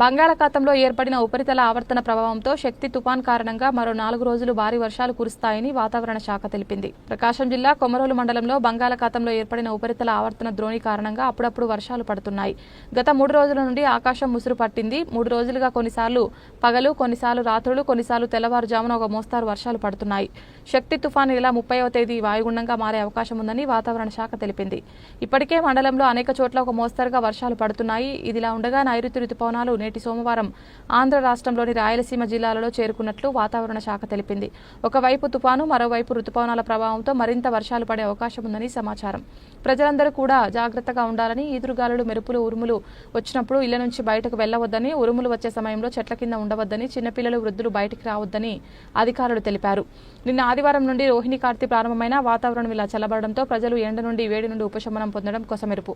బంగాళాఖాతంలో ఏర్పడిన ఉపరితల ఆవర్తన ప్రభావంతో శక్తి తుపాన్ కారణంగా మరో నాలుగు రోజులు భారీ వర్షాలు కురుస్తాయని వాతావరణ శాఖ తెలిపింది. ప్రకాశం జిల్లా కొమరోలు మండలంలో బంగాళాఖాతంలో ఏర్పడిన ఉపరితల ఆవర్తన ద్రోణి కారణంగా అప్పుడప్పుడు వర్షాలు పడుతున్నాయి. గత మూడు రోజుల నుండి ఆకాశం ముసురు పట్టింది. మూడు రోజులుగా కొన్నిసార్లు పగలు కొన్నిసార్లు రాత్రులు కొన్నిసార్లు తెల్లవారుజామున ఒక మోస్తారు వర్షాలు పడుతున్నాయి. శక్తి తుఫాన్ ఇలా ముప్పైవ తేదీ వాయుగుండంగా మారే అవకాశం ఉందని వాతావరణ శాఖ తెలిపింది. ఇప్పటికే మండలంలో అనేక చోట్ల ఒక మోస్తరుగా వర్షాలు పడుతున్నాయి. ఇదిలా ఉండగా నైరుతి రుతుపవనాలు నేటి సోమవారం ఆంధ్ర రాష్ట్రంలోని రాయలసీమ జిల్లాలలో చేరుకున్నట్లు వాతావరణ శాఖ తెలిపింది. ఒకవైపు తుపాను మరోవైపు రుతుపవనాల ప్రభావంతో మరింత వర్షాలు పడే అవకాశం ఉందని సమాచారం. ప్రజలందరూ కూడా జాగ్రత్తగా ఉండాలని ఈదురుగాలులు మెరుపులు ఉరుములు వచ్చినప్పుడు ఇళ్ళ నుంచి బయటకు వెళ్ళవద్దని ఉరుములు వచ్చే సమయంలో చెట్ల కింద ఉండవద్దని చిన్నపిల్లలు వృద్ధులు బయటికి రావద్దని అధికారులు తెలిపారు. నిన్న ఆదివారం నుండి రోహిణి కార్తీ ప్రారంభమైన వాతావరణం ఇలా చల్లబడడంతో ప్రజలు ఎండ నుండి వేడి నుండి ఉపశమనం పొందడం కొసమెరుపు.